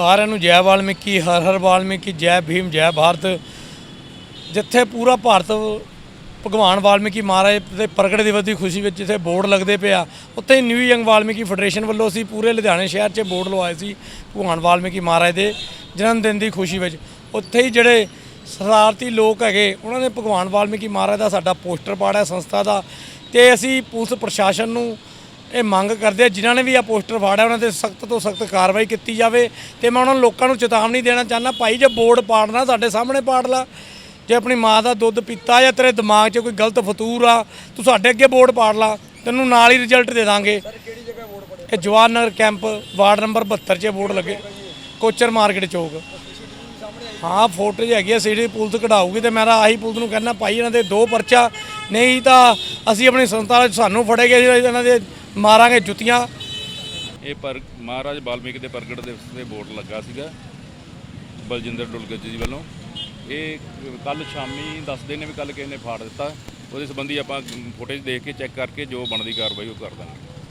ਸਾਰਿਆਂ ਨੂੰ ਜੈ ਵਾਲਮੀਕੀ, ਹਰ ਹਰ ਵਾਲਮੀਕੀ, ਜੈ ਭੀਮ, ਜੈ ਭਾਰਤ। ਜਿੱਥੇ ਪੂਰਾ ਭਾਰਤ ਭਗਵਾਨ ਵਾਲਮੀਕੀ ਮਹਾਰਾਜ ਦੇ ਪ੍ਰਗਟ ਦਿਵਸ ਦੀ ਖੁਸ਼ੀ ਵਿੱਚ ਜਿੱਥੇ ਬੋਰਡ ਲੱਗਦੇ ਪਿਆ, ਉੱਥੇ ਹੀ ਨਿਊ ਯੰਗ ਵਾਲਮੀਕੀ ਫੈਡਰੇਸ਼ਨ ਵੱਲੋਂ ਅਸੀਂ ਪੂਰੇ ਲੁਧਿਆਣੇ ਸ਼ਹਿਰ 'ਚ ਬੋਰਡ ਲਵਾਏ ਸੀ ਭਗਵਾਨ ਵਾਲਮੀਕੀ ਮਹਾਰਾਜ ਦੇ ਜਨਮ ਦਿਨ ਦੀ ਖੁਸ਼ੀ ਵਿੱਚ। ਉੱਥੇ ਹੀ ਜਿਹੜੇ ਸ਼ਰਾਰਤੀ ਲੋਕ ਹੈਗੇ, ਉਹਨਾਂ ਨੇ ਭਗਵਾਨ ਵਾਲਮੀਕੀ ਮਹਾਰਾਜ ਦਾ ਸਾਡਾ ਪੋਸਟਰ ਪਾੜਿਆ ਸੰਸਥਾ ਦਾ ਤੇ ਅਸੀਂ ਪੁਲਿਸ ਪ੍ਰਸ਼ਾਸਨ ਨੂੰ ਇਹ ਮੰਗ ਕਰਦੇ ਆ, ਜਿਨ੍ਹਾਂ ਨੇ ਵੀ ਆ ਪੋਸਟਰ ਫਾੜਿਆ, ਉਹਨਾਂ ਤੇ ਸਖਤ ਤੋਂ ਸਖਤ ਕਾਰਵਾਈ ਕੀਤੀ ਜਾਵੇ। ਤੇ ਮੈਂ ਉਹਨਾਂ ਨੂੰ ਲੋਕਾਂ ਨੂੰ ਚੇਤਾਵਨੀ ਦੇਣਾ ਚਾਹੁੰਦਾ, ਭਾਈ ਜੇ ਬੋਰਡ ਪਾੜਨਾ, ਸਾਡੇ ਸਾਹਮਣੇ ਪਾੜ ਲਾ। ਜੇ ਆਪਣੀ ਮਾਂ ਦਾ ਦੁੱਧ ਪੀਤਾ ਜਾਂ ਤੇਰੇ ਦਿਮਾਗ 'ਚ ਕੋਈ ਗਲਤ ਫਤੂਰ ਆ, ਤੂੰ ਸਾਡੇ ਅੱਗੇ ਬੋਰਡ ਪਾੜ ਲਾ, ਤੈਨੂੰ ਨਾਲ ਹੀ ਰਿਜ਼ਲਟ ਦੇ ਦਾਂਗੇ। ਇਹ Jawahar Nagar camp ward number 72 'ਚ ਬੋਰਡ ਲੱਗੇ, ਕੋਚਰ ਮਾਰਕੀਟ ਚੌਕ। ਹਾਂ ਫੋਟੋਜ ਹੈਗੀ ਆ, ਸੀਡੀ ਪੁਲਿਸ ਕਢਾਊਗੀ ਤੇ ਮੇਰਾ ਆਹੀ ਪੁਲਿਸ ਨੂੰ ਕਹਿੰਦਾ, ਭਾਈ ਇਹਨਾਂ ਦੇ ਦੋ ਪਰਚਾ, ਨਹੀਂ ਤਾਂ ਅਸੀਂ ਆਪਣੀ ਸੰਸਥਾ ਸਾਨੂੰ ਫੜੇ ਗਏ ਇਹਨਾਂ ਦੇ ਮਾਰਾਂਗੇ ਜੁੱਤੀਆਂ। ਇਹ ਪਰ ਮਹਾਰਾਜ ਵਾਲਮੀਕ ਦੇ ਪ੍ਰਗਟ ਦਿਵਸ ਤੇ ਬੋਰਡ ਲੱਗਾ ਸੀਗਾ, ਬਲਜਿੰਦਰ ਡੁਲਗੱਜ ਜੀ ਵੱਲੋਂ। ਇਹ ਕੱਲ ਸ਼ਾਮੀ ਦੱਸਦੇ ਨੇ ਵੀ ਕੱਲ ਕਿਸੇ ਨੇ ਫਾੜ ਦਿੱਤਾ। ਉਹਦੇ ਸੰਬੰਧੀ ਆਪਾਂ ਫੁਟੇਜ ਦੇਖ ਕੇ ਚੈੱਕ ਕਰਕੇ ਜੋ ਬਣਦੀ ਕਾਰਵਾਈ ਉਹ ਕਰ ਦਾਂਗੇ।